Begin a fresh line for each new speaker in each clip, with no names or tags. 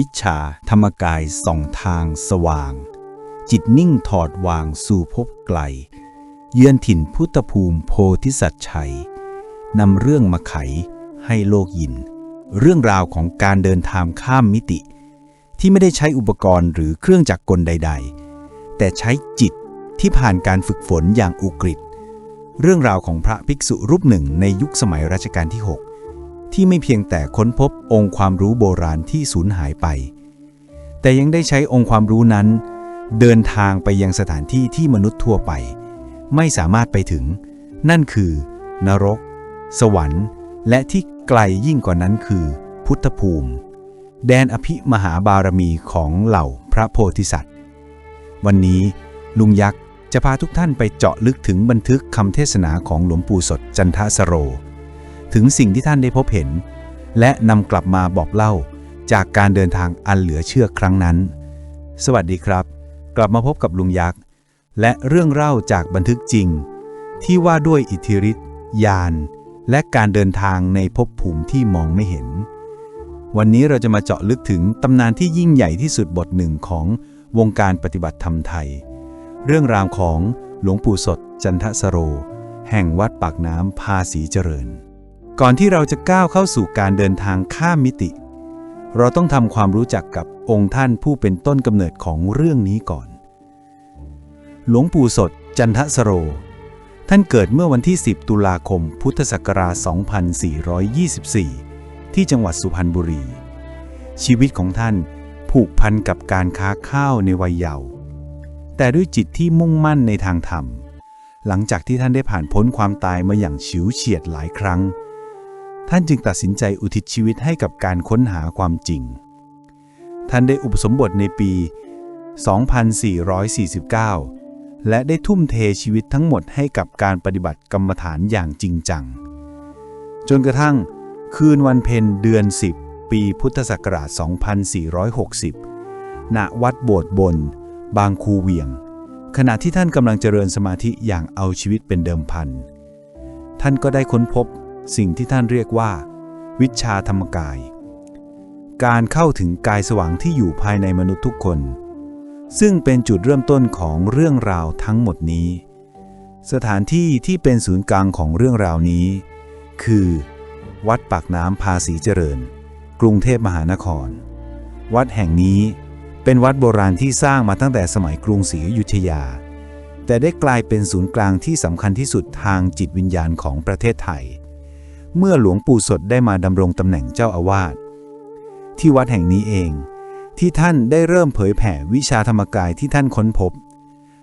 วิชาธรรมกายส่องทางสว่าง จิตนิ่งถอดวางสู่ภพไกล เยือนถิ่นพุทธภูมิโพธิสัตว์ชัยนำเรื่องมาไขให้โลกยิน เรื่องราวของการเดินทางข้ามมิติ ที่ไม่ได้ใช้อุปกรณ์หรือเครื่องจักรกลใด ๆ แต่ใช้จิตที่ผ่านการฝึกฝนอย่างอุกฤษเรื่องราวของพระภิกษุรูปหนึ่งในยุคสมัยรัชกาลที่ 6 ที่ไม่เพียงแต่ค้นพบองค์ความรู้โบราณที่สูญหายไป แต่ยังได้ใช้องค์ความรู้นั้น เดินทางไปยังสถานที่ที่มนุษย์ทั่วไป ไม่สามารถไปถึง นั่นคือ นรก สวรรค์ และที่ไกลยิ่งกว่านั้นคือ พุทธภูมิ แดนอภิมหาบารมีของเหล่าพระโพธิสัตว์ วันนี้ลุงยักษ์จะพาทุกท่านไปเจาะลึกถึงบันทึกคำเทศนาของหลวงปู่สดจันทสโร ถึงสิ่งที่ท่านได้พบเห็น และนำกลับมาบอกเล่าจากการเดินทางอันเหลือเชื่อครั้งนั้น สวัสดีครับ กลับมาพบกับลุงยักษ์ และเรื่องเล่าจากบันทึกจริง ที่ว่าด้วยอิทธิฤทธิ์ญาณและการเดินทางในภพภูมิที่มองไม่เห็น วันนี้เราจะมาเจาะลึกถึงตำนานที่ยิ่งใหญ่ที่สุดบทหนึ่งของวงการปฏิบัติธรรมไทย เรื่องราวของหลวงปู่สดจันทสโร แห่งวัดปากน้ำภาษีเจริญ ก่อนที่เราจะก้าวเข้าสู่การเดินทางข้ามมิติ เราต้องทำความรู้จักกับองค์ท่านผู้เป็นต้นกำเนิดของเรื่องนี้ก่อน หลวงปู่สด จันทสโร ท่านเกิดเมื่อวันที่ 10 ตุลาคม พุทธศักราช 2424 ที่จังหวัดสุพรรณบุรี ชีวิตของท่านผูกพันกับการค้าข้าวในวัยเยาว์แต่ด้วยจิตที่มุ่งมั่นในทางธรรม หลังจากที่ท่านได้ผ่านพ้นความตายมาอย่างฉิวเฉียดหลายครั้ง ท่านจึงตัดสินใจอุทิศชีวิตให้กับการค้นหาความจริง ท่านได้อุปสมบทในปี 2449 และได้ทุ่มเทชีวิตทั้งหมดให้กับการปฏิบัติกรรมฐานอย่างจริงจัง จนกระทั่งคืนวันเพ็ญเดือน 10 ปีพุทธศักราช 2460 ณ วัดโบสถ์บน บางคูเวียง ขณะที่ท่านกำลังเจริญสมาธิอย่างเอาชีวิตเป็นเดิมพัน ท่านก็ได้ค้นพบ สิ่งที่ท่านเรียกว่า วิชาธรรมกาย การเข้าถึงกายสว่างที่อยู่ภายในมนุษย์ทุกคน ซึ่งเป็นจุดเริ่มต้นของเรื่องราวทั้งหมดนี้ สถานที่ที่เป็นศูนย์กลางของเรื่องราวนี้ คือ วัดปากน้ำภาษีเจริญ กรุงเทพมหานคร วัดแห่งนี้เป็นวัดโบราณที่สร้างมาตั้งแต่สมัยกรุงศรีอยุธยา แต่ได้กลายเป็นศูนย์กลางที่สำคัญที่สุดทางจิตวิญญาณของประเทศไทย เมื่อหลวงปู่สดได้มาดำรงตำแหน่งเจ้าอาวาสที่วัดแห่งนี้เอง ที่ท่านได้เริ่มเผยแผ่วิชาธรรมกายที่ท่านค้นพบ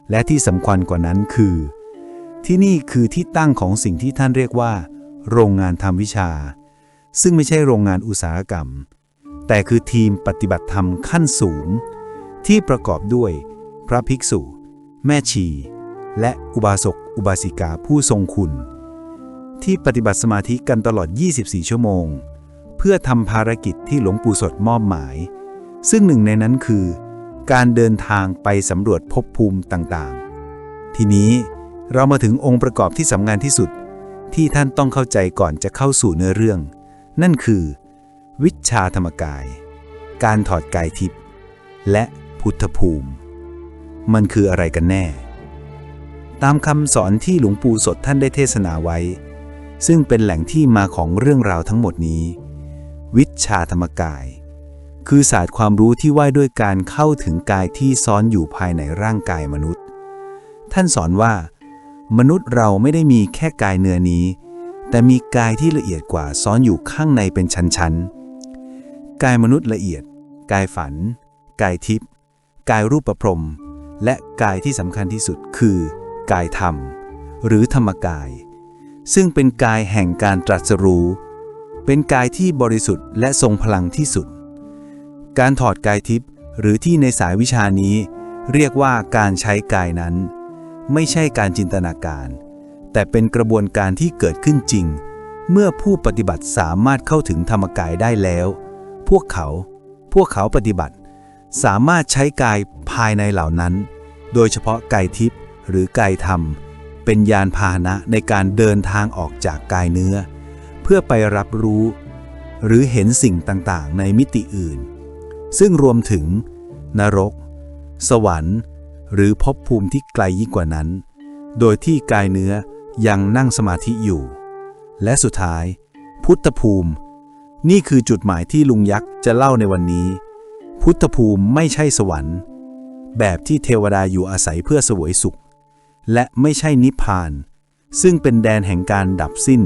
และที่สำคัญกว่านั้นคือ ที่นี่คือที่ตั้งของสิ่งที่ท่านเรียกว่า โรงงานทำวิชา ซึ่งไม่ใช่โรงงานอุตสาหกรรม แต่คือทีมปฏิบัติธรรมขั้นสูง ที่ประกอบด้วย พระภิกษุ แม่ชี และอุบาสกอุบาสิกาผู้ทรงคุณ ที่ปฏิบัติสมาธิกันตลอด 24 ชั่วโมง เพื่อทำภารกิจที่หลวงปู่สดมอบหมาย ซึ่งหนึ่งในนั้นคือ การเดินทางไปสำรวจภพภูมิต่างๆ ทีนี้เรามาถึงองค์ประกอบที่สำคัญที่สุด ที่ท่านต้องเข้าใจก่อนจะเข้าสู่เนื้อเรื่อง นั่นคือ วิชาธรรมกาย การถอดกายทิพย์และพุทธภูมิ มันคืออะไรกันแน่ ตามคำสอนที่หลวงปู่สดท่านได้เทศนาไว้ ซึ่งเป็นแหล่งที่มาของเรื่องราวทั้งหมดนี้ วิชาธรรมกาย คือศาสตร์ความรู้ที่ว่าด้วยการเข้าถึงกายที่ซ้อนอยู่ภายในร่างกายมนุษย์ ท่านสอนว่า มนุษย์เราไม่ได้มีแค่กายเนื้อนี้ แต่มีกายที่ละเอียดกว่าซ้อนอยู่ข้างในเป็นชั้นๆ กายมนุษย์ละเอียด กายฝัน กายทิพย์ กายรูปประพรม และกายที่สำคัญที่สุดคือ กายธรรม หรือธรรมกาย ซึ่งเป็นกายแห่งการตรัสรู้ เป็นกายที่บริสุทธิ์และทรงพลังที่สุด การถอดกายทิพย์หรือที่ในสายวิชานี้ เรียกว่าการใช้กายนั้น ไม่ใช่การจินตนาการ แต่เป็นกระบวนการที่เกิดขึ้นจริง เมื่อผู้ปฏิบัติสามารถเข้าถึงธรรมกายได้แล้ว พวกเขา พวกเขาปฏิบัติ สามารถใช้กายภายในเหล่านั้น โดยเฉพาะกายทิพย์หรือกายธรรม เป็นยานพาหนะในการเดินทางออกจากกายเนื้อ เพื่อไปรับรู้ หรือเห็นสิ่งต่างๆ ในมิติอื่น
ซึ่งรวมถึง นรก สวรรค์ หรือภพภูมิที่ไกลยิ่งกว่านั้น โดยที่กายเนื้อยังนั่งสมาธิอยู่ และสุดท้าย พุทธภูมิ นี่คือจุดหมายที่ลุงยักษ์จะเล่าในวันนี้ พุทธภูมิไม่ใช่สวรรค์ แบบที่เทวดาอยู่อาศัยเพื่อสวยสุข และไม่ใช่นิพพาน ซึ่งเป็นแดนแห่งการดับสิ้น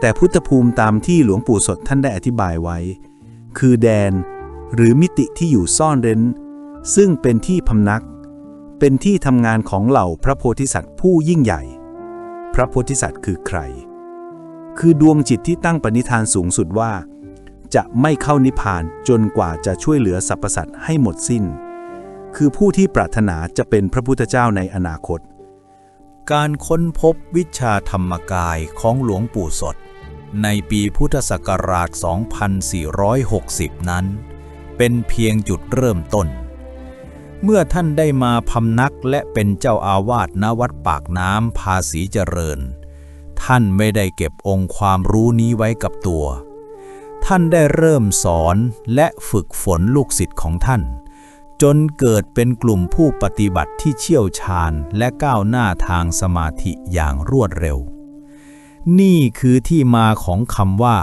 แต่พุทธภูมิตามที่หลวงปู่สดท่านได้อธิบายไว้ คือแดนหรือมิติที่อยู่ซ่อนเร้น ซึ่งเป็นที่พำนัก เป็นที่ทำงานของเหล่าพระโพธิสัตว์ผู้ยิ่งใหญ่ พระโพธิสัตว์คือใคร คือดวงจิตที่ตั้งปณิธานสูงสุดว่า จะไม่เข้านิพพานจนกว่าจะช่วยเหลือสรรพสัตว์ให้หมดสิ้น คือผู้ที่ปรารถนาจะเป็นพระพุทธเจ้าในอนาคต
การค้นพบวิชาธรรมกายของหลวงปู่สด ในปีพุทธศักราช 2460 นั้น เป็นเพียงจุดเริ่มต้น เมื่อท่านได้มาพำนักและเป็นเจ้าอาวาสณวัดปากน้ำภาษีเจริญ ท่านไม่ได้เก็บองค์ความรู้นี้ไว้กับตัว ท่านได้เริ่มสอนและฝึกฝนลูกศิษย์ของท่าน จนเกิดเป็นกลุ่มผู้ปฏิบัติที่เชี่ยวชาญและก้าวหน้าทางสมาธิอย่างรวดเร็ว นี่คือที่มาของคำว่า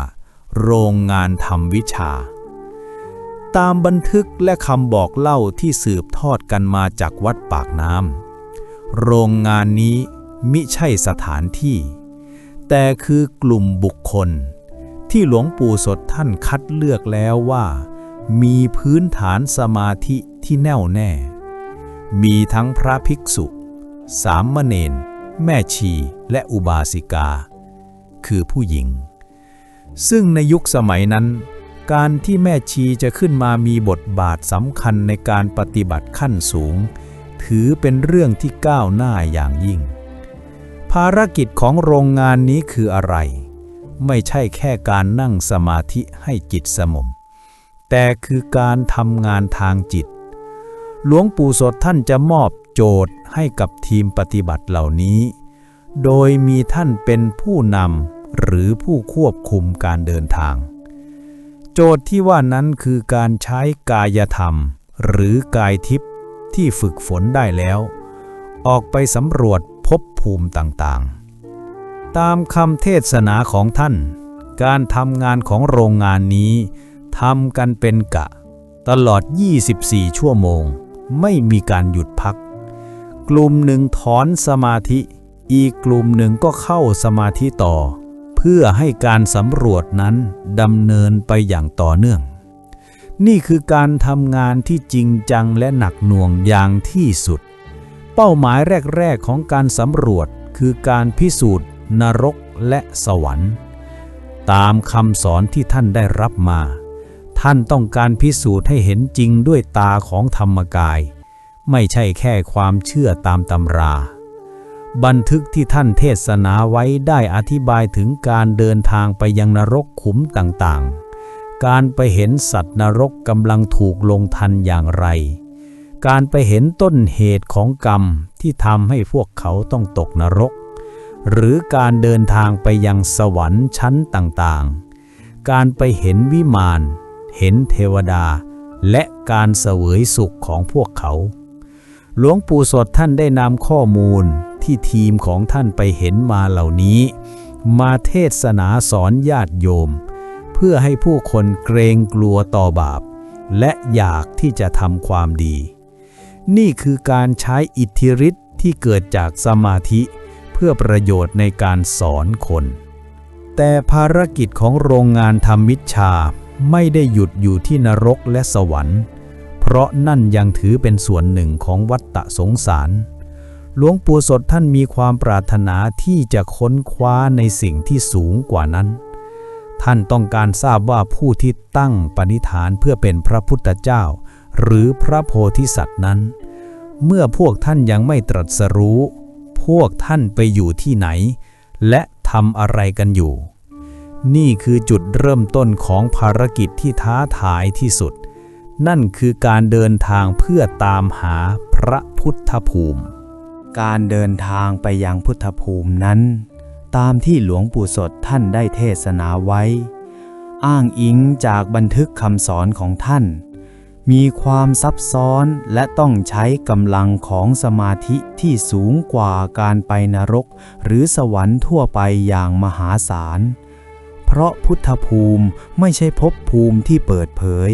โรงงานทำวิชา ตามบันทึกและคำบอกเล่าที่สืบทอดกันมาจากวัดปากน้ำโรงงานนี้มิใช่สถานที่ แต่คือกลุ่มบุคคล ที่หลวงปู่สดท่านคัดเลือกแล้วว่า มีพื้นฐานสมาธิ ที่แน่วแน่ มีทั้งพระภิกษุ สามเณรแม่ชีและอุบาสิกา คือผู้หญิง ซึ่งในยุคสมัยนั้น การที่แม่ชีจะขึ้นมามีบทบาทสำคัญในการปฏิบัติขั้นสูง ถือเป็นเรื่องที่ก้าวหน้าอย่างยิ่ง ภารกิจของโรงงานนี้คืออะไร ไม่ใช่แค่การนั่งสมาธิให้จิตสงบแต่คือการทำงานทางจิต หลวงปู่สดท่านจะมอบโจทย์ให้กับทีมปฏิบัติเหล่านี้ โดยมีท่านเป็นผู้นำหรือผู้ควบคุมการเดินทาง โจทย์ที่ว่านั้นคือการใช้กายธรรม หรือกายทิพย์ที่ฝึกฝนได้แล้ว ออกไปสำรวจภพภูมิต่างๆ ตามคำเทศนาของท่าน การทำงานของโรงงานนี้ทำกันเป็นกะ ตลอด 24 ชั่วโมง ไม่มีการหยุดพัก กลุ่มหนึ่งถอนสมาธิ อีกกลุ่มหนึ่งก็เข้าสมาธิต่อ เพื่อให้การสำรวจนั้นดำเนินไปอย่างต่อเนื่อง นี่คือการทำงานที่จริงจังและหนักหน่วงอย่างที่สุด เป้าหมายแรก ๆ ของการสำรวจคือการพิสูจน์ นรกและสวรรค์ ตามคำสอนที่ท่านได้รับมา ท่านต้องการพิสูจน์ให้เห็นจริงด้วยตาของธรรมกาย ไม่ใช่แค่ความเชื่อตามตำรา บันทึกที่ท่านเทศนาไว้ได้อธิบายถึงการเดินทางไปยังนรกขุมต่างๆ การไปเห็นสัตว์นรกกำลังถูกลงทันอย่างไร การไปเห็นต้นเหตุของกรรมที่ทำให้พวกเขาต้องตกนรก หรือการเดินทางไปยังสวรรค์ชั้นต่างๆ การไปเห็นวิมาน เห็นเทวดา และการเสวยสุขของพวกเขา หลวงปู่สดท่านได้นำข้อมูลที่ทีมของท่านไปเห็นมาเหล่านี้ มาเทศนาสอนญาติโยม เพื่อให้ผู้คนเกรงกลัวต่อบาป และอยากที่จะทำความดี นี่คือการใช้อิทธิฤทธิ์ที่เกิดจากสมาธิเพื่อประโยชน์ในการสอนคน แต่ภารกิจของโรงงานทำมิชชา ไม่ได้หยุดอยู่ที่นรกและสวรรค์ เพราะนั่นยังถือเป็นส่วนหนึ่งของวัฏฏะสงสาร หลวงปู่สดท่านมีความปรารถนาที่จะค้นคว้าในสิ่งที่สูงกว่านั้น ท่านต้องการทราบว่าผู้ที่ตั้งปณิธานเพื่อเป็นพระพุทธเจ้า หรือพระโพธิสัตว์นั้น เมื่อพวกท่านยังไม่ตรัสรู้ พวกท่านไปอยู่ที่ไหน และทำอะไรกันอยู่ นี่คือจุดเริ่มต้นของภารกิจที่ท้าทายที่สุด นั่นคือการเดินทางเพื่อตามหาพระพุทธภูมิ
การเดินทางไปยังพุทธภูมินั้น ตามที่หลวงปู่สดท่านได้เทศนาไว้ อ้างอิงจากบันทึกคำสอนของท่าน มีความซับซ้อนและต้องใช้กำลังของสมาธิที่สูงกว่าการไปนรก หรือสวรรค์ทั่วไปอย่างมหาศาล เพราะพุทธภูมิไม่ใช่ภพภูมิที่เปิดเผย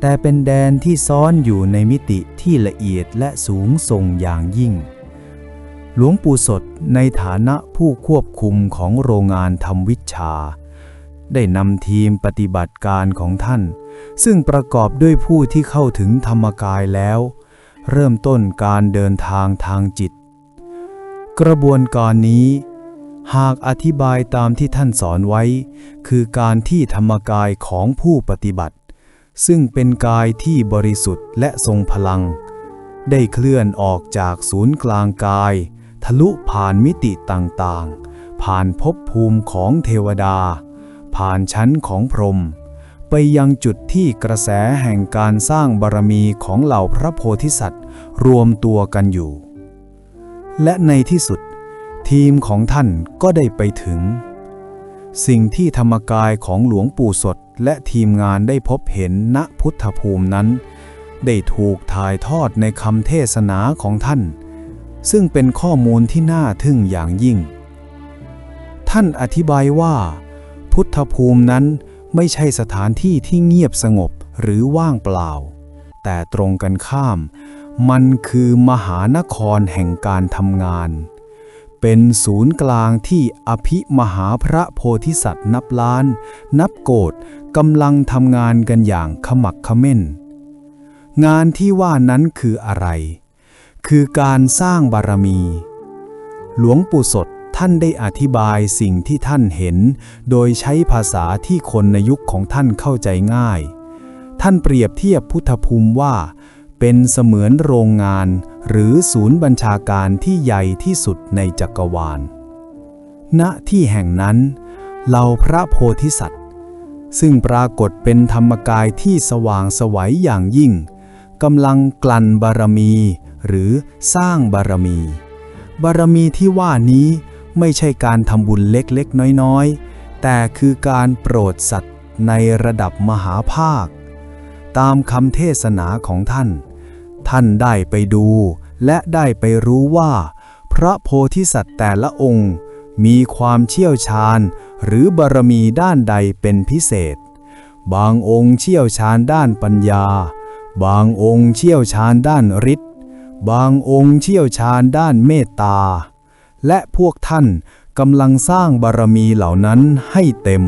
แต่เป็นแดนที่ซ่อนอยู่ในมิติที่ละเอียดและสูงส่งอย่างยิ่ง หลวงปู่สดในฐานะผู้ควบคุมของโรงงานทำวิชา ได้นำทีมปฏิบัติการของท่าน ซึ่งประกอบด้วยผู้ที่เข้าถึงธรรมกายแล้ว เริ่มต้นการเดินทางทางจิต กระบวนการนี้ หากอธิบายตามที่ท่านสอนไว้ คือการที่ธรรมกายของผู้ปฏิบัติ ซึ่งเป็นกายที่บริสุทธิ์และทรงพลัง ได้เคลื่อนออกจากศูนย์กลางกาย ทะลุผ่านมิติต่างๆ ผ่านภพภูมิของเทวดา ผ่านชั้นของพรหมไปยังจุดที่กระแสแห่งการสร้างบารมีของเหล่าพระโพธิสัตว์ รวมตัวกันอยู่ และในที่สุด ทีมของท่านก็ได้ไปถึง สิ่งที่ธรรมกายของหลวงปู่สดและทีมงานได้พบเห็นณพุทธภูมินั้น ได้ถูกถ่ายทอดในคำเทศนาของท่าน ซึ่งเป็นข้อมูลที่น่าทึ่งอย่างยิ่ง ท่านอธิบายว่า พุทธภูมินั้นไม่ใช่สถานที่ที่เงียบสงบหรือว่างเปล่า แต่ตรงกันข้าม มันคือมหานครแห่งการทำงาน เป็นศูนย์กลางที่อภิมหาพระโพธิสัตว์นับล้าน นับโกดกำลังทำงานกันอย่างขมักขม้น งานที่ว่านั้นคืออะไร คือการสร้างบารมี หลวงปู่สดท่านได้อธิบายสิ่งที่ท่านเห็น โดยใช้ภาษาที่คนในยุคของท่านเข้าใจง่าย ท่านเปรียบเทียบพุทธภูมิว่า เป็นเสมือนโรงงานหรือศูนย์บัญชาการที่ใหญ่ที่สุดในจักรวาล ณ ที่แห่งนั้น เหล่าพระโพธิสัตว์ ซึ่งปรากฏเป็นธรรมกายที่สว่างสวัยอย่างยิ่งกำลังกลั่นบารมี หรือสร้างบารมี บารมีที่ว่านี้ไม่ใช่การทำบุญเล็กๆ น้อยๆ แต่คือการโปรดสัตว์ในระดับมหาภาค ตามคำเทศนาของท่าน ท่านได้ไปดู และได้ไปรู้ว่า พระโพธิสัตว์แต่ละองค์ มีความเชี่ยวชาญ หรือบารมีด้านใดเป็นพิเศษ บางองค์เชี่ยวชาญด้านปัญญา บางองค์เชี่ยวชาญด้านฤทธิ์บางองค์เชี่ยวชาญด้านเมตตา และพวกท่านกำลังสร้างบารมีเหล่านั้นให้เต็ม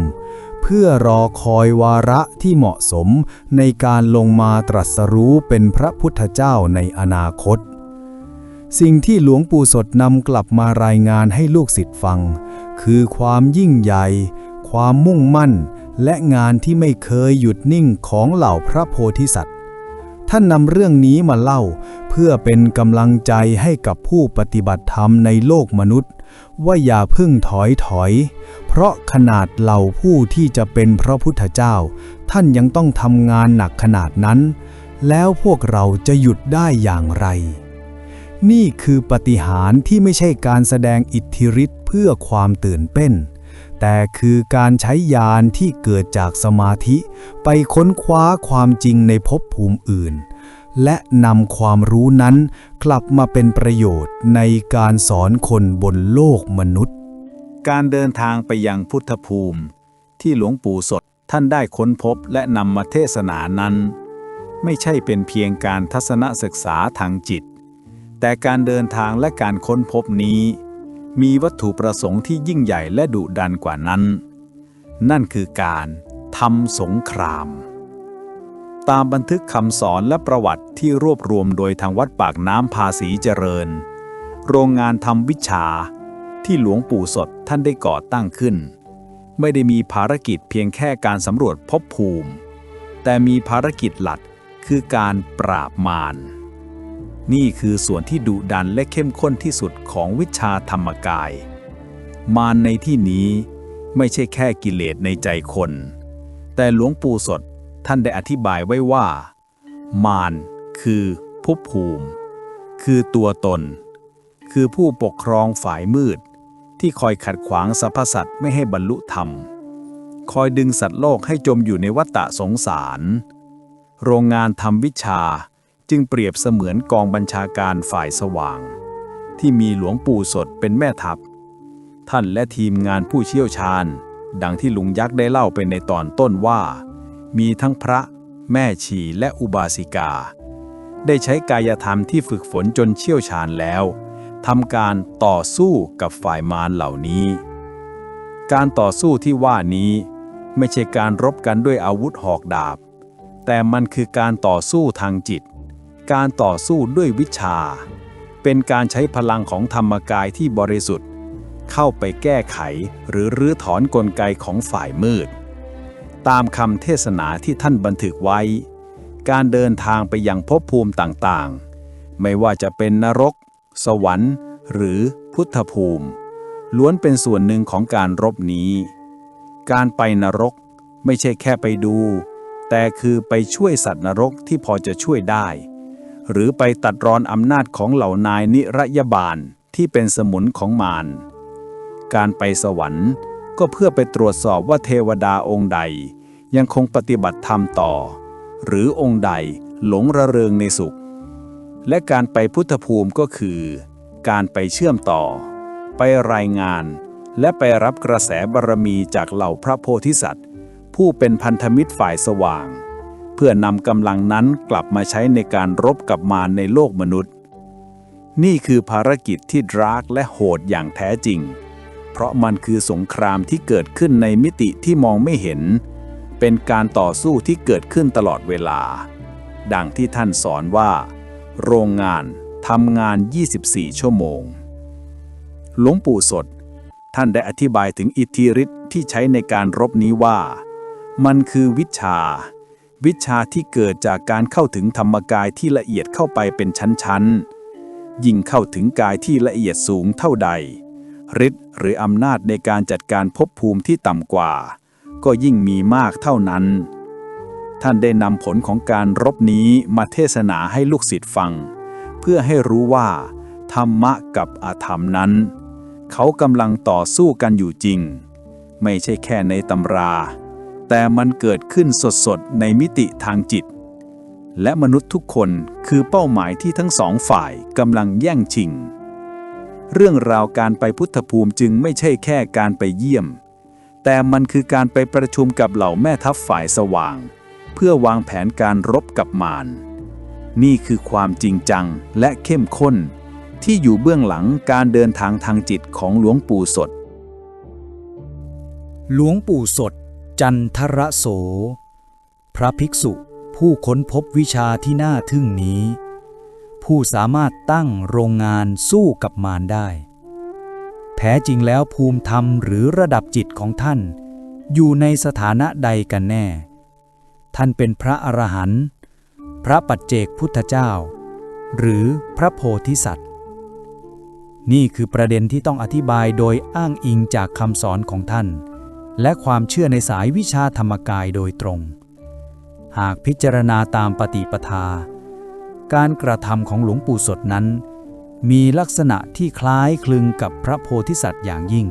เพื่อรอคอยวาระที่เหมาะสมในการลงมาตรัสรู้เป็นพระพุทธเจ้าในอนาคต สิ่งที่หลวงปู่สดนำกลับมารายงานให้ลูกศิษย์ฟัง คือความยิ่งใหญ่ ความมุ่งมั่น และงานที่ไม่เคยหยุดนิ่งของเหล่าพระโพธิสัตว์ท่านนำเรื่องนี้มาเล่า เพื่อเป็นกำลังใจให้กับผู้ปฏิบัติธรรมในโลกมนุษย์ ว่าอย่าเพึ่งถอยถอย เพราะขนาดเหล่าผู้ที่จะเป็นพระพุทธเจ้า ท่านยังต้องทำงานหนักขนาดนั้น แล้วพวกเราจะหยุดได้อย่างไร นี่คือปฏิหารที่ไม่ใช่การแสดงอิทธิฤทธิ์เพื่อความตื่นเต้น แต่คือการใช้ยานที่เกิดจากสมาธิ ไปค้นคว้าความจริงในภพภูมิอื่น และนำความรู้นั้นกลับมาเป็นประโยชน์ในการสอนคนบนโลกมนุษย์
การเดินทางไปยังพุทธภูมิ ที่หลวงปู่สดท่านได้ค้นพบและนำมาเทศนานั้น ไม่ใช่เป็นเพียงการทัศนศึกษาทางจิต แต่การเดินทางและการค้นพบนี้ มีวัตถุประสงค์ที่ยิ่งใหญ่และดุดันกว่านั้น นั่นคือการทำสงคราม ตามบันทึกคำสอนและประวัติที่รวบรวมโดยทางวัดปากน้ำภาษีเจริญ โรงงานทำวิชา ที่หลวงปู่สดท่านได้ก่อตั้งขึ้น ไม่ได้มีภารกิจเพียงแค่การสำรวจภพภูมิ แต่มีภารกิจหลักคือการปราบมารนี่คือส่วนที่ดุดันและเข้มข้นที่สุดของวิชาธรรมกาย มารในที่นี้ไม่ใช่แค่กิเลสในใจคน แต่หลวงปู่สด ท่านได้อธิบายไว้ว่า มารคือภพภูมิ คือตัวตน คือผู้ปกครองฝ่ายมืด ที่คอยขัดขวางสรรพสัตว์ไม่ให้บรรลุธรรม คอยดึงสัตว์โลกให้จมอยู่ในวัฏฏะสงสาร โรงงานทำวิชาจึงเปรียบเสมือนกองบัญชาการฝ่ายสว่าง ที่มีหลวงปู่สดเป็นแม่ทัพ ท่านและทีมงานผู้เชี่ยวชาญ ดังที่ลุงยักษ์ได้เล่าไปในตอนต้นว่า มีทั้งพระ แม่ชีและอุบาสิกา ได้ใช้กายธรรมที่ฝึกฝนจนเชี่ยวชาญแล้วทำการต่อสู้กับฝ่ายมารเหล่านี้ การต่อสู้ที่ว่านี้ไม่ใช่การรบกันด้วยอาวุธหอกดาบ แต่มันคือการต่อสู้ทางจิต การต่อสู้ด้วยวิชา เป็นการใช้พลังของธรรมกายที่บริสุทธิ์ เข้าไปแก้ไขหรือรื้อถอนกลไกของฝ่ายมืด ตามคำเทศนาที่ท่านบันทึกไว้ การเดินทางไปยังภพภูมิต่างๆ ไม่ว่าจะเป็นนรก สวรรค์ หรือพุทธภูมิ ล้วนเป็นส่วนหนึ่งของการรบนี้ การไปนรกไม่ใช่แค่ไปดู แต่คือไปช่วยสัตว์นรกที่พอจะช่วยได้ หรือไปตัดรอนอำนาจของเหล่านายนิรยบาลที่เป็นสมุนของมารการไปสวรรค์ ก็เพื่อไปตรวจสอบว่าเทวดาองค์ใด ยังคงปฏิบัติธรรมต่อ หรือองค์ใดหลงระเริงในสุข และการไปพุทธภูมิก็คือ การไปเชื่อมต่อ ไปรายงาน และไปรับกระแสบารมีจากเหล่าพระโพธิสัตว์ ผู้เป็นพันธมิตรฝ่ายสว่าง เพื่อนำกำลังนั้นกลับมาใช้ในการรบกับมารในโลกมนุษย์ นี่คือภารกิจที่ดรากและโหดอย่างแท้จริง ราะมันคือสงครามที่เกิดขึ้นในมิติที่มองไม่เห็น เป็นการต่อสู้ที่เกิดขึ้นตลอดเวลา ดังที่ท่านสอนว่า โรงงานทำงาน 24 ชั่วโมง หลวงปู่สด ท่านได้อธิบายถึงอิทธิฤทธิ์ที่ใช้ในการรบนี้ว่า มันคือวิชา วิชาที่เกิดจากการเข้าถึงธรรมกายที่ละเอียดเข้าไปเป็นชั้นๆ ยิ่งเข้าถึงกายที่ละเอียดสูงเท่าใดฤทธิ์ หรืออำนาจในการจัดการภพภูมิที่ต่ำกว่า ก็ยิ่งมีมากเท่านั้น ท่านได้นำผลของการรบนี้มาเทศนาให้ลูกศิษย์ฟัง เพื่อให้รู้ว่า ธรรมะกับอาธรรมนั้น เขากำลังต่อสู้กันอยู่จริง ไม่ใช่แค่ในตำรา แต่มันเกิดขึ้นสดๆในมิติทางจิต และมนุษย์ทุกคนคือเป้าหมายที่ทั้งสองฝ่ายกำลังแย่งชิง เรื่องราวการไปพุทธภูมิจึงไม่ใช่แค่การไปเยี่ยม แต่มันคือการไปประชุมกับเหล่าแม่ทัพฝ่ายสว่าง เพื่อวางแผนการรบกับมารนี่คือความจริงจังและเข้มข้น ที่อยู่เบื้องหลังการเดินทางทางจิตของหลวงปู่สด
หลวงปู่สด จันทระโส พระภิกษุผู้ค้นพบวิชาที่น่าทึ่งนี้ ผู้สามารถตั้งโรงงานสู้กับมารได้ แท้จริงแล้วภูมิธรรมหรือระดับจิตของท่าน อยู่ในสถานะใดกันแน่ ท่านเป็นพระอรหันต์พระปัจเจกพุทธเจ้า หรือพระโพธิสัตว์ นี่คือประเด็นที่ต้องอธิบายโดยอ้างอิงจากคำสอนของท่าน และความเชื่อในสายวิชาธรรมกายโดยตรง หากพิจารณาตามปฏิปทา การกระทำของหลวงปู่สดนั้น มีลักษณะที่คล้ายคลึงกับพระโพธิสัตว์อย่างยิ่ง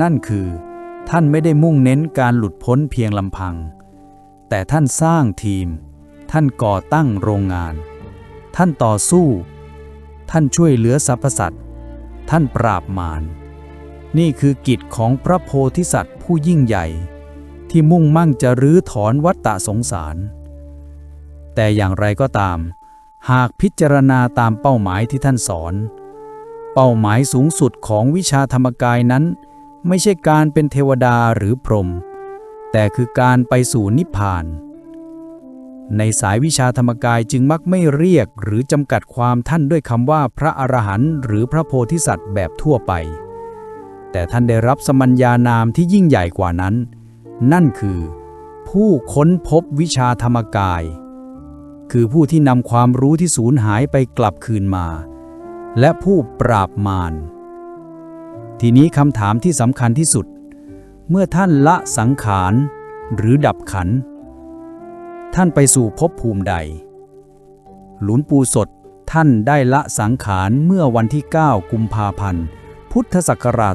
นั่นคือ ท่านไม่ได้มุ่งเน้นการหลุดพ้นเพียงลำพัง แต่ท่านสร้างทีม ท่านก่อตั้งโรงงาน ท่านต่อสู้ ท่านช่วยเหลือสรรพสัตว์ ท่านปราบมาร นี่คือกิจของพระโพธิสัตว์ผู้ยิ่งใหญ่ ที่มุ่งมั่งจะรื้อถอนวัฏฏะสงสาร แต่อย่างไรก็ตาม หากพิจารณาตามเป้าหมายที่ท่านสอน เป้าหมายสูงสุดของวิชาธรรมกายนั้น ไม่ใช่การเป็นเทวดาหรือพรหมแต่คือการไปสู่นิพพาน ในสายวิชาธรรมกายจึงมักไม่เรียกหรือจำกัดความท่านด้วยคำว่าพระอรหันต์หรือพระโพธิสัตว์แบบทั่วไป แต่ท่านได้รับสมัญญานามที่ยิ่งใหญ่กว่านั้น นั่นคือ ผู้ค้นพบวิชาธรรมกาย คือผู้ที่นำความรู้ที่สูญหายไปกลับคืนมา และผู้ปราบมารทีนี้คำถามที่สำคัญที่สุด เมื่อท่านละสังขารหรือดับขัน ท่านไปสู่ภพภูมิใด หลวงปู่สดท่านได้ละสังขารเมื่อวันที่ 9 กุมภาพันธ์ พุทธศักราช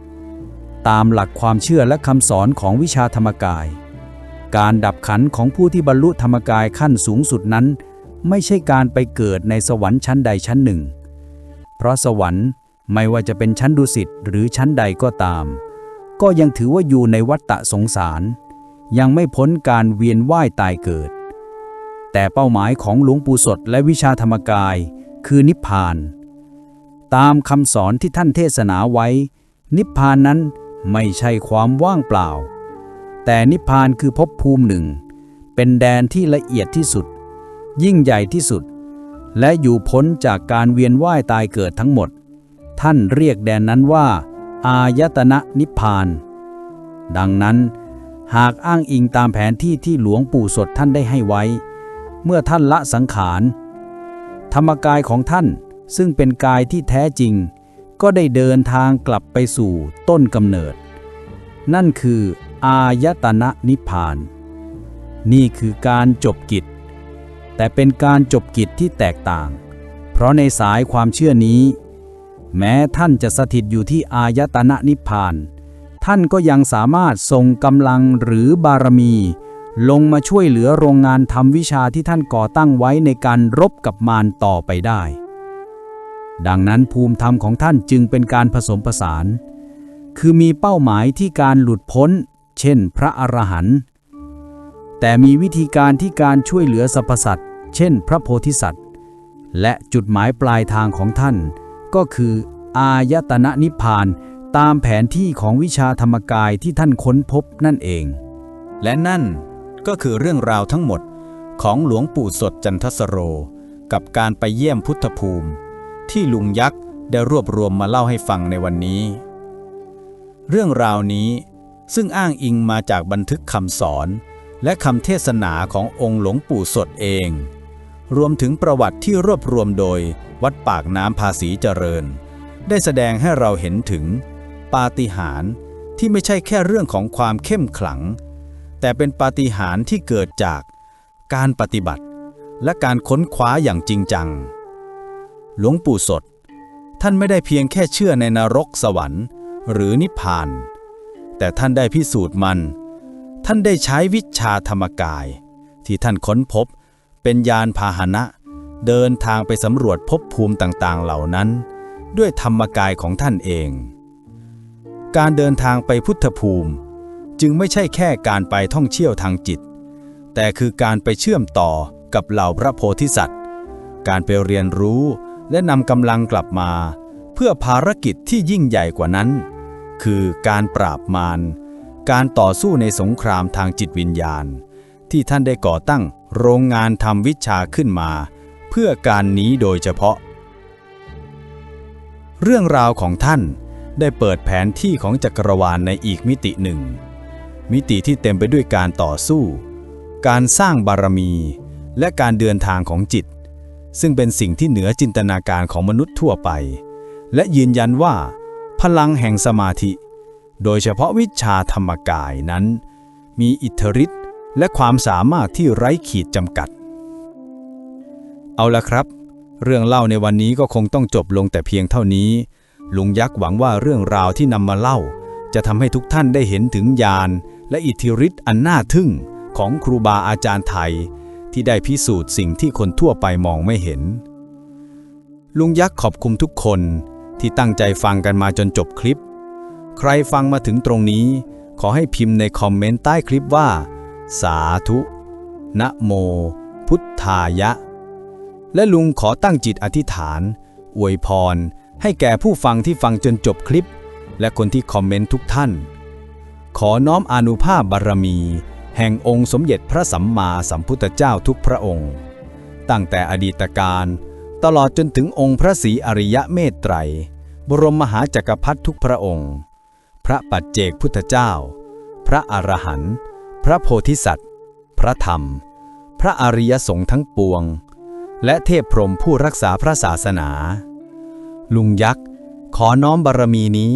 2502 ตามหลักความเชื่อและคำสอนของวิชาธรรมกาย
การดับขันของผู้ที่บรรลุธรรมกายขั้นสูงสุดนั้น ไม่ใช่การไปเกิดในสวรรค์ชั้นใดชั้นหนึ่ง เพราะสวรรค์ไม่ว่าจะเป็นชั้นดุสิตหรือชั้นใดก็ตาม ก็ยังถือว่าอยู่ในวัฏฏะสงสาร ยังไม่พ้นการเวียนว่ายตายเกิด แต่เป้าหมายของหลวงปู่สดและวิชาธรรมกาย คือนิพพาน ตามคำสอนที่ท่านเทศนาไว้ นิพพานนั้นไม่ใช่ความว่างเปล่า แต่นิพพานคือภพภูมิหนึ่ง เป็นแดนที่ละเอียดที่สุด ยิ่งใหญ่ที่สุด และอยู่พ้นจากการเวียนว่ายตายเกิดทั้งหมด ท่านเรียกแดนนั้นว่า อายตนะนิพพาน ดังนั้น หากอ้างอิงตามแผนที่ที่หลวงปู่สดท่านได้ให้ไว้ เมื่อท่านละสังขาร ธรรมกายของท่านซึ่งเป็นกายที่แท้จริง ก็ได้เดินทางกลับไปสู่ต้นกำเนิด นั่นคือ อายตนะนิพพาน นี่คือการจบกิจ แต่เป็นการจบกิจที่แตกต่าง เพราะในสายความเชื่อนี้ แม้ท่านจะสถิตอยู่ที่อายตนะนิพพาน ท่านก็ยังสามารถส่งกำลังหรือบารมี ลงมาช่วยเหลือโรงงานทำวิชาที่ท่านก่อตั้งไว้ในการรบกับมารต่อไปได้ ดังนั้นภูมิธรรมของท่านจึงเป็นการผสมผสานคือมีเป้าหมายที่การหลุดพ้น เช่น พระอรหันต์แต่มีวิธีการที่การช่วยเหลือสรรพสัตว์เช่น พระโพธิสัตว์ และจุดหมายปลายทางของท่าน ก็คือ อายตนะนิพพานตามแผนที่ของวิชาธรรมกายที่ท่านค้นพบนั่นเอง
และนั่นก็คือเรื่องราวทั้งหมดของหลวงปู่สดจันทสโร กับการไปเยี่ยมพุทธภูมิ ที่ลุงยักษ์ได้รวบรวมมาเล่าให้ฟังในวันนี้ เรื่องราวนี้ ซึ่งอ้างอิงมาจากบันทึกคำสอน และคำเทศนาขององค์หลวงปู่สดเอง รวมถึงประวัติที่รวบรวมโดยวัดปากน้ำภาษีเจริญ ได้แสดงให้เราเห็นถึง ปาฏิหาริย์ที่ไม่ใช่แค่เรื่องของความเข้มขลัง แต่เป็นปาฏิหาริย์ที่เกิดจากการปฏิบัติ และการค้นคว้าอย่างจริงจัง หลวงปู่สด ท่านไม่ได้เพียงแค่เชื่อในนรกสวรรค์ หรือนิพพาน แต่ท่านได้พิสูจน์มัน ท่านได้ใช้วิชาธรรมกาย ที่ท่านค้นพบเป็นยานพาหนะ เดินทางไปสำรวจภพภูมิต่างๆเหล่านั้น ด้วยธรรมกายของท่านเอง การเดินทางไปพุทธภูมิ จึงไม่ใช่แค่การไปท่องเที่ยวทางจิต แต่คือการไปเชื่อมต่อกับเหล่าพระโพธิสัตว์ การไปเรียนรู้และนำกำลังกลับมา เพื่อภารกิจที่ยิ่งใหญ่กว่านั้น คือการปราบมาร การต่อสู้ในสงครามทางจิตวิญญาณ ที่ท่านได้ก่อตั้งโรงงานทำวิชาขึ้นมา เพื่อการนี้โดยเฉพาะ เรื่องราวของท่านได้เปิดแผนที่ของจักรวาลในอีกมิติหนึ่ง มิติที่เต็มไปด้วยการต่อสู้ การสร้างบารมี และการเดินทางของจิต ซึ่งเป็นสิ่งที่เหนือจินตนาการของมนุษย์ทั่วไป และยืนยันว่า พลังแห่งสมาธิ โดยเฉพาะวิชาธรรมกายนั้น มีอิทธิฤทธิ์และความสามารถที่ไร้ขีดจำกัด เอาละครับ เรื่องเล่าในวันนี้ก็คงต้องจบลงแต่เพียงเท่านี้ ลุงยักษ์หวังว่าเรื่องราวที่นำมาเล่า จะทำให้ทุกท่านได้เห็นถึงญาณและอิทธิฤทธิ์อันน่าทึ่งของครูบาอาจารย์ไทย ที่ได้พิสูจน์สิ่งที่คนทั่วไปมองไม่เห็น ลุงยักษ์ขอบคุณทุกคน ที่ตั้งใจฟังกันมาจนจบคลิป ใครฟังมาถึงตรงนี้ ขอให้พิมพ์ในคอมเมนต์ใต้คลิปว่า สาธุนะโม พุทธายะ และลุงขอตั้งจิตอธิษฐาน อวยพร ให้แก่ผู้ฟังที่ฟังจนจบคลิป และคนที่คอมเมนต์ทุกท่าน ขอน้อมอนุภาพบารมี แห่งองค์สมเด็จพระสัมมาสัมพุทธเจ้าทุกพระองค์ ตั้งแต่อดีตการตลอดจนถึงองค์พระศรีอริยะเมตไตร บรมมหาจักรพรรดิทุกพระองค์ พระปัจเจกพุทธเจ้า พระอรหันต์พระโพธิสัตว์ พระธรรม พระอริยสงฆ์ทั้งปวง และเทพพรหมผู้รักษาพระศาสนา ลุงยักษ์ขอน้อมบารมีนี้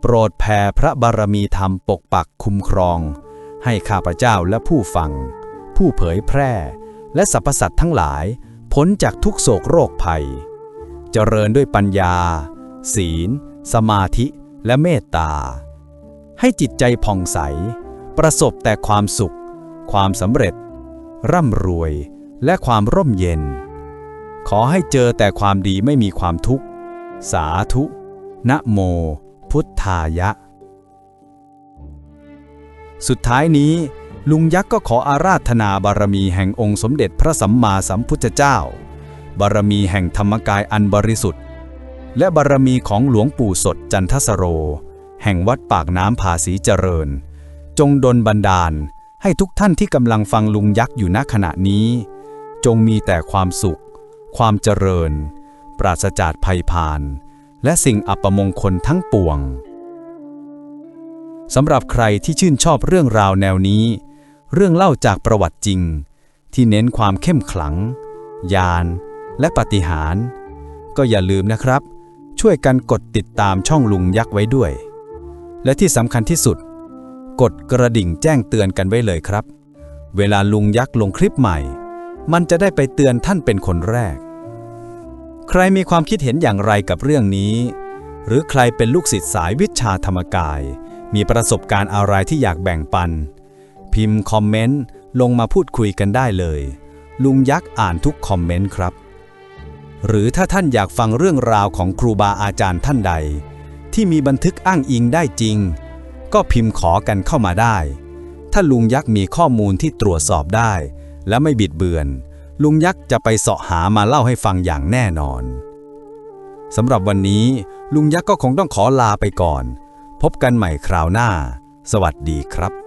โปรดแผ่พระบารมีธรรมปกปักคุ้มครอง ให้ข้าพเจ้าและผู้ฟัง ผู้เผยแพร่ และสรรพสัตว์ทั้งหลาย พ้นจากทุกโศกโรคภัย เจริญด้วยปัญญา ศีล สมาธิและเมตตา ให้จิตใจผ่องใส ประสบแต่ความสุข ความสำเร็จ ร่ำรวยและความร่มเย็น ขอให้เจอแต่ความดีไม่มีความทุกข์ สาธุ นะโม พุทธายะ สุดท้ายนี้ ลุงยักษ์ก็ขออาราธนาบารมีแห่งองค์สมเด็จพระสัมมาสัมพุทธเจ้า บารมีแห่งธรรมกายอันบริสุทธิ และบารมีของหลวงปู่สดจันทสโร แห่งวัดปากน้ำภาษีเจริญ จงดลบันดาลให้ทุกท่านที่กำลังฟังลุงยักษ์อยู่ณขณะนี้ จงมีแต่ความสุข ความเจริญ ปราศจากภัยพาน และสิ่งอัปมงคลทั้งปวงสำหรับใครที่ชื่นชอบเรื่องราวแนวนี้ เรื่องเล่าจากประวัติจริง ที่เน้นความเข้มขลังญาณและปฏิหาร ก็อย่าลืมนะครับ ช่วยกันกดติดตามช่องลุงยักษ์ไว้ด้วย และที่สำคัญที่สุด กดกระดิ่งแจ้งเตือนกันไว้เลยครับ เวลาลุงยักษ์ลงคลิปใหม่ มันจะได้ไปเตือนท่านเป็นคนแรก ใครมีความคิดเห็นอย่างไรกับเรื่องนี้ หรือใครเป็นลูกศิษย์สายวิชาธรรมกาย มีประสบการณ์อะไรที่อยากแบ่งปัน พิมพ์คอมเมนต์ลงมาพูดคุยกันได้เลย ลุงยักษ์อ่านทุกคอมเมนต์ครับ หรือถ้าท่านอยากฟังเรื่องราวของครูบาอาจารย์ท่านใด ที่มีบันทึกอ้างอิงได้จริง ก็พิมพ์ขอกันเข้ามาได้ ถ้าลุงยักษ์มีข้อมูลที่ตรวจสอบได้ และไม่บิดเบือน ลุงยักษ์จะไปเสาะหามาเล่าให้ฟังอย่างแน่นอนสำหรับวันนี้ลุงยักษ์ก็คงต้องขอลาไปก่อน พบกันใหม่คราวหน้า สวัสดีครับ